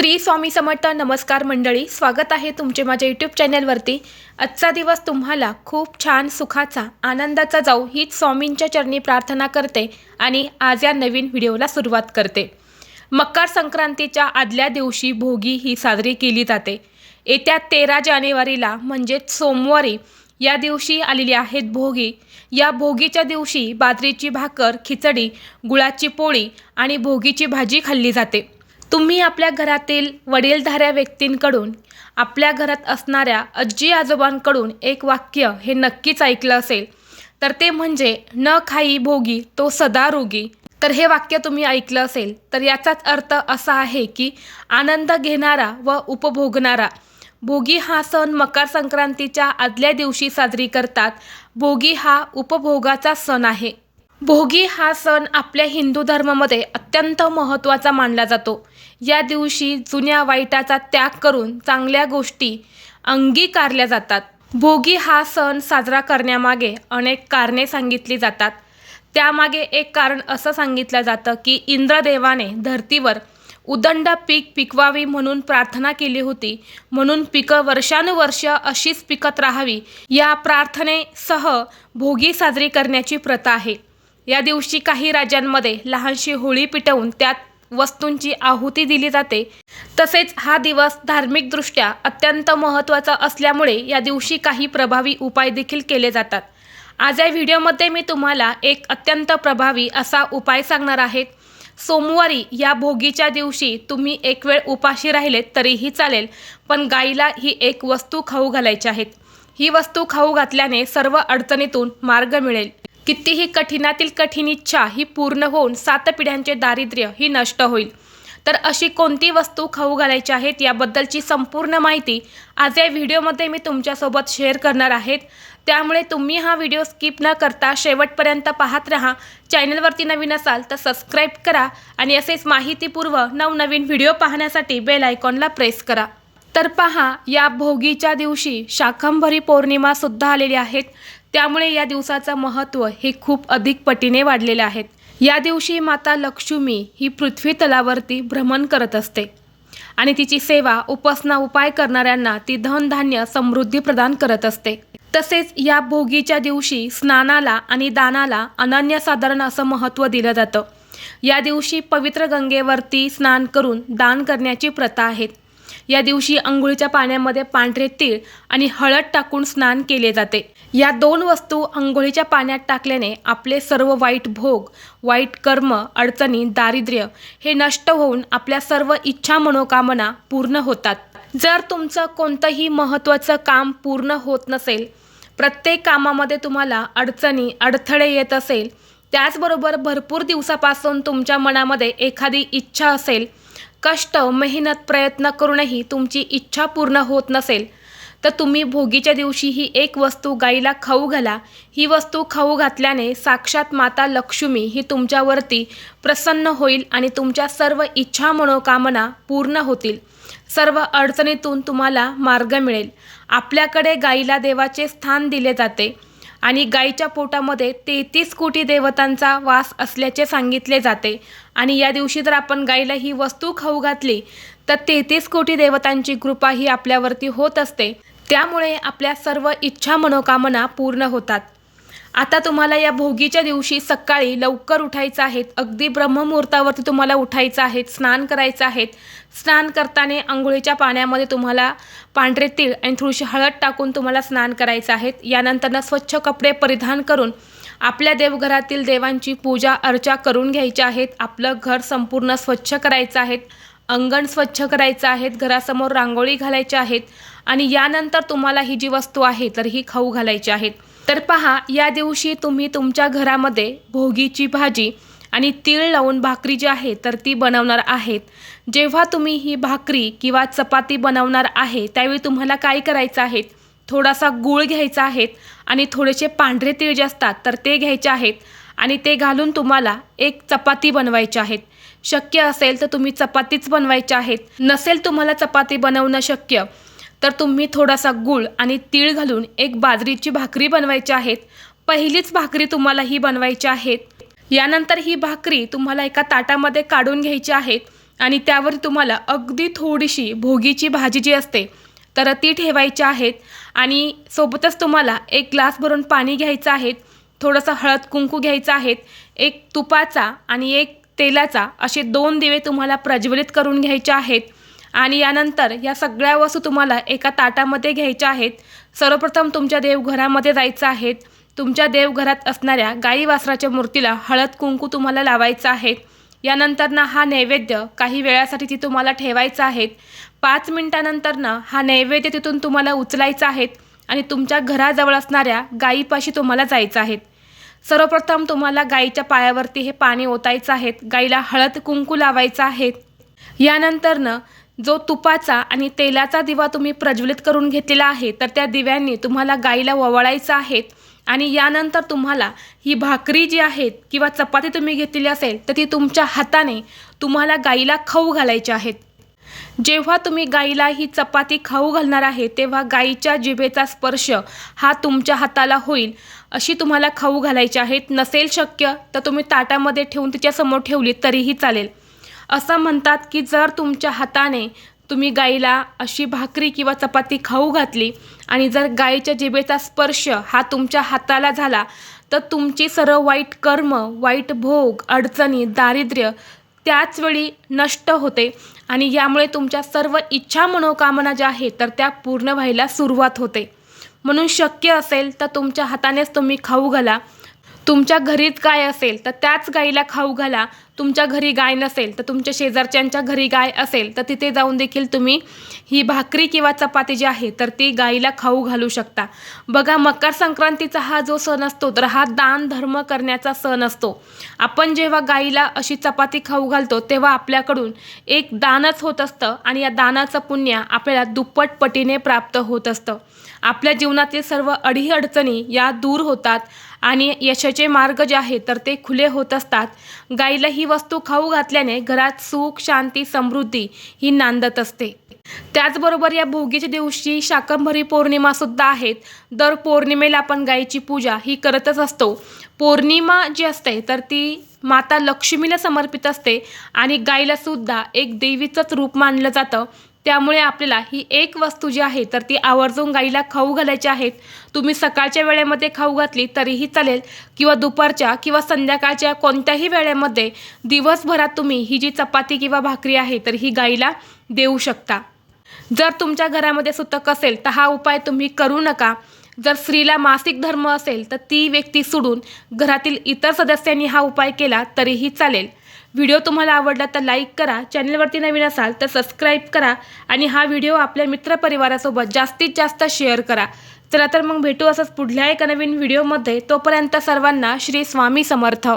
श्री स्वामी समर्थ नमस्कार मंडळी स्वागत आहे तुमचे माझ्या यूट्यूब चॅनलवरती. आजचा दिवस तुम्हाला खूप छान सुखाचा आनंदाचा जाऊ हीच स्वामींच्या चरणी प्रार्थना करते आणि आज या नवीन व्हिडिओला सुरुवात करते. मकर संक्रांतीच्या आदल्या दिवशी भोगी ही साजरी केली जाते. येत्या तेरा जानेवारीला म्हणजेच सोमवारी या दिवशी आलेली आहेत भोगी. या भोगीच्या दिवशी बाजरीची भाकर खिचडी गुळाची पोळी आणि भोगीची भाजी खाल्ली जाते. तुम्ही आपल्या घरातील वडीलधाऱ्या व्यक्तींकडून आपल्या घरात असणाऱ्या आजी आजोबांकडून एक वाक्य हे नक्कीच ऐकलं असेल. तर ते म्हणजे न खाई भोगी तो सदा रोगी. तर हे वाक्य तुम्ही ऐकलं असेल. तर याचाच अर्थ असा आहे की आनंद घेणारा व उपभोगणारा. भोगी हा सण मकर संक्रांतीच्या आदल्या दिवशी साजरी करतात. भोगी हा उपभोगाचा सण आहे. भोगी हा सण आपल्या हिंदू धर्मामध्ये अत्यंत महत्त्वाचा मानला जातो. या दिवशी जुन्या वाईटाचा त्याग करून चांगल्या गोष्टी अंगीकारल्या जातात. भोगी हा सण साजरा करण्यामागे अनेक कारणे सांगितली जातात. त्यामागे एक कारण असं सांगितलं जातं की इंद्रदेवाने धर्तीवर उदंड पीक पिकवावी म्हणून प्रार्थना केली होती. म्हणून पिकं वर्षानुवर्ष अशीच पिकत राहावी या प्रार्थनेसह भोगी साजरी करण्याची प्रथा आहे. या दिवशी काही राज्यांमध्ये लहानशी होळी पिटवून त्यात वस्तूंची आहुती दिली जाते. तसेच हा दिवस धार्मिकदृष्ट्या अत्यंत महत्त्वाचा असल्यामुळे या दिवशी काही प्रभावी उपाय देखील केले जातात. आज या व्हिडिओमध्ये मी तुम्हाला एक अत्यंत प्रभावी असा उपाय सांगणार आहे. सोमवारी या भोगीच्या दिवशी तुम्ही एक वेळ उपाशी राहिलेत तरीही चालेल पण गाईला ही एक वस्तू खाऊ घालायची आहेत ही वस्तू खाऊ घातल्याने सर्व अडचणीतून मार्ग मिळेल. कितीही कठीणातील कठीण इच्छा ही पूर्ण होऊन सात पिढ्यांचे दारिद्र्य ही नष्ट होईल. तर अशी कोणती वस्तू खाऊ घालायची आहेत याबद्दलची संपूर्ण माहिती आज या व्हिडिओमध्ये मी तुमच्यासोबत शेअर करणार आहेत. त्यामुळे तुम्ही हा व्हिडिओ स्किप न करता शेवटपर्यंत पाहत राहा. चॅनलवरती नवीन असाल तर सबस्क्राईब करा आणि असेच माहितीपूर्व नवनवीन व्हिडिओ पाहण्यासाठी बेल आयकॉनला प्रेस करा. तर पहा या भोगीच्या दिवशी शाकंभरी पौर्णिमासुद्धा आलेली आहेत. त्यामुळे या दिवसाचं महत्त्व हे खूप अधिक पटीने वाढलेले आहेत. या दिवशी माता लक्ष्मी ही पृथ्वी तलावरती भ्रमण करत असते आणि तिची सेवा उपासना उपाय करणाऱ्यांना ती धनधान्य समृद्धी प्रदान करत असते. तसेच या भोगीच्या दिवशी स्नानाला आणि दानाला अनन्यसाधारण असं महत्त्व दिलं जातं. या दिवशी पवित्र गंगेवरती स्नान करून दान करण्याची प्रथा आहेत. या दिवशी अंघोळीच्या पाण्यामध्ये पांढरे तीळ आणि हळद टाकून स्नान केले जाते. या दोन वस्तू अंघोळीच्या पाण्यात टाकल्याने आपले सर्व वाईट भोग वाईट कर्म अडचणी दारिद्र्य हे नष्ट होऊन आपल्या सर्व इच्छा मनोकामना पूर्ण होतात. जर तुमचं कोणतंही महत्त्वाचं काम पूर्ण होत नसेल प्रत्येक कामामध्ये तुम्हाला अडचणी अडथळे येत असेल त्याचबरोबर भरपूर दिवसापासून तुमच्या मनामध्ये एखादी इच्छा असेल कष्ट मेहनत प्रयत्न करूनही तुमची इच्छा पूर्ण होत नसेल तर तुम्ही भोगीच्या दिवशी ही एक वस्तू गाईला खाऊ घाला. ही वस्तू खाऊ घातल्याने साक्षात माता लक्ष्मी ही तुमच्यावरती प्रसन्न होईल आणि तुमच्या सर्व इच्छा मनोकामना पूर्ण होतील. सर्व अडचणीतून तुम्हाला मार्ग मिळेल. आपल्याकडे गाईला देवाचे स्थान दिले जाते. आणि गाईच्या पोटामध्ये तेहतीस कोटी देवतांचा वास असल्याचे सांगितले जाते. आणि या दिवशी जर आपण गाईला ही वस्तू खाऊ घातली तर तेहतीस कोटी देवतांची कृपा ही आपल्यावरती होत असते. त्यामुळे आपल्या सर्व इच्छा मनोकामना पूर्ण होतात. आता तुम्हाला या भोगीच्या दिवशी सकाळी लवकर उठायचं आहे. अगदी ब्रह्ममुहूर्तावरती तुम्हाला उठायचं आहे. स्नान करायचं आहे. स्नान करताना आंघोळीच्या पाण्यामध्ये तुम्हाला पांढरे तीळ आणि थोडीशी हळद टाकून तुम्हाला स्नान करायचं आहे. यानंतरनं स्वच्छ कपडे परिधान करून आपल्या देवघरातील देवांची पूजा अर्चा करून घ्यायची आहेत. आपलं घर संपूर्ण स्वच्छ करायचं आहे. अंगण स्वच्छ करायचं आहेत घरासमोर रांगोळी घालायच्या आहेत आणि यानंतर तुम्हाला ही जी वस्तू आहे तर ही खाऊ घालायची आहेत तर पहा या दिवशी तुम्ही तुमच्या घरामध्ये भोगीची भाजी आणि तीळ लावून भाकरी जी आहे तर ती बनवणार आहेत. जेव्हा तुम्ही ही भाकरी किंवा चपाती बनवणार आहे त्यावेळी तुम्हाला काय करायचं आहे? थोडासा गूळ घ्यायचा आहे आणि थोडेसे पांढरे तीळ जे असतात तर ते घ्यायचे आहेत आणि ते घालून तुम्हाला एक चपाती बनवायची आहेत शक्य असेल तर तुम्ही चपातीच बनवायच्या आहेत. नसेल तुम्हाला चपाती बनवणं शक्य तर तुम्ही थोडासा गूळ आणि तीळ घालून एक बाजरीची भाकरी बनवायची आहेत. पहिलीच भाकरी तुम्हाला ही बनवायची आहेत. यानंतर ही भाकरी तुम्हाला एका ताटामध्ये काढून घ्यायची आहेत आणि त्यावर तुम्हाला अगदी थोडीशी भोगीची भाजी जी असते तर ती ठेवायची आहेत आणि सोबतच तुम्हाला एक ग्लास भरून पाणी घ्यायचं आहे. थोडंसं हळद कुंकू घ्यायचं आहे. एक तुपाचा आणि एक तेलाचा असे दोन दिवे तुम्हाला प्रज्वलित करून घ्यायचे आहेत. आणि यानंतर या सगळ्या वस्तू तुम्हाला एका ताटामध्ये घ्यायच्या आहेत. सर्वप्रथम तुमच्या देवघरामध्ये जायचं आहेत तुमच्या देवघरात असणाऱ्या गाई वासराच्या मूर्तीला हळद कुंकू तुम्हाला लावायचं आहे. यानंतर ना हा नैवेद्य काही वेळासाठी ती तुम्हाला ठेवायचा आहेत पाच मिनिटानंतर ना हा नैवेद्य तिथून तुम्हाला उचलायचा आहेत आणि तुमच्या घराजवळ असणाऱ्या गायीपाशी तुम्हाला जायचं आहेत सर्वप्रथम तुम्हाला गाईच्या पायावरती हे पाणी ओतायचं आहेत गाईला हळद कुंकू लावायचं आहेत यानंतरनं जो तुपाचा आणि तेलाचा दिवा तुम्ही प्रज्वलित करून घेतलेला आहे तर त्या दिव्यांनी तुम्हाला गाईला ववाळायचं आहे आणि यानंतर तुम्हाला ही भाकरी जी आहेत किंवा चपाती तुम्ही घेतलेली असेल तर ती तुमच्या हाताने तुम्हाला गाईला खाऊ घालायची आहेत. जेव्हा तुम्ही गाईला ही चपाती खाऊ घालणार आहे तेव्हा गाईच्या जिभेचा स्पर्श हा तुमच्या हाताला होईल अशी तुम्हाला खाऊ घालायची आहेत. नसेल शक्य तर तुम्ही ताटामध्ये ठेवून तिच्यासमोर ठेवली तरीही चालेल. असं म्हणतात की जर तुमच्या हाताने तुम्ही गाईला अशी भाकरी किंवा चपाती खाऊ घातली आणि जर गाईच्या जिभेचा स्पर्श हा तुमच्या हाताला झाला तर तुमची सर्व वाईट कर्म वाईट भोग अडचणी दारिद्र्य त्याच वेळी नष्ट होते आणि यामुळे तुमच्या सर्व इच्छा मनोकामना ज्या आहेत तर त्या पूर्ण व्हायला सुरुवात होते. म्हणून शक्य असेल तर तुमच्या हातानेच तुम्ही खाऊ घाला. तुमच्या घरीच गाय असेल तर त्याच गाईला खाऊ घाला. तुमच्या घरी गाय नसेल तर तुमच्या शेजारच्यांच्या घरी गाय असेल तर तिथे जाऊन देखील तुम्ही ही भाकरी किंवा चपाती जी आहे तर ती गाईला खाऊ घालू शकता. बघा मकर संक्रांतीचा हा जो सण असतो तर हा दान धर्म करण्याचा सण असतो. आपण जेव्हा गाईला अशी चपाती खाऊ घालतो तेव्हा आपल्याकडून एक दानच होत असतं आणि या दानाचं पुण्य आपल्याला दुप्पट पटीने प्राप्त होत असतं. आपल्या जीवनातील सर्व अडीअडचणी या दूर होतात. आणि यशाचे मार्ग जे आहेत तर ते खुले होत असतात. गाईला ही वस्तू खाऊ घातल्याने घरात सुख शांती समृद्धी ही नांदत असते. त्याचबरोबर या भोगीच्या दिवशी शाकंभरी पौर्णिमा सुद्धा आहेत. दर पौर्णिमेला आपण गाईची पूजा ही करतच असतो. पौर्णिमा जी असते तर ती माता लक्ष्मीला समर्पित असते आणि गाईलासुद्धा एक देवीचंच रूप मानलं जातं. त्यामुळे आपल्याला ही एक वस्तू जी आहे तर ती आवर्जून गाईला खाऊ घालायची आहेत तुम्ही सकाळच्या वेळेमध्ये खाऊ घातली तरीही चालेल किंवा दुपारच्या किंवा संध्याकाळच्या कोणत्याही वेळेमध्ये दिवसभरात तुम्ही ही जी चपाती किंवा भाकरी आहे तर ही गाईला देऊ शकता. जर तुमच्या घरामध्ये सुतक असेल तर हा उपाय तुम्ही करू नका. जर स्त्रीला मासिक धर्म असेल तर ती व्यक्ती सोडून घरातील इतर सदस्यांनी हा उपाय केला तरीही चालेल. व्हिडिओ तुम्हाला आवडला तर लाईक करा चॅनलवरती नवीन असाल तर सबस्क्राईब करा आणि हा व्हिडिओ आपल्या मित्रपरिवारासोबत जास्तीत जास्त शेअर करा. चला तर मग भेटू असंच पुढल्या एका नवीन व्हिडिओमध्ये. तोपर्यंत सर्वांना श्री स्वामी समर्थ.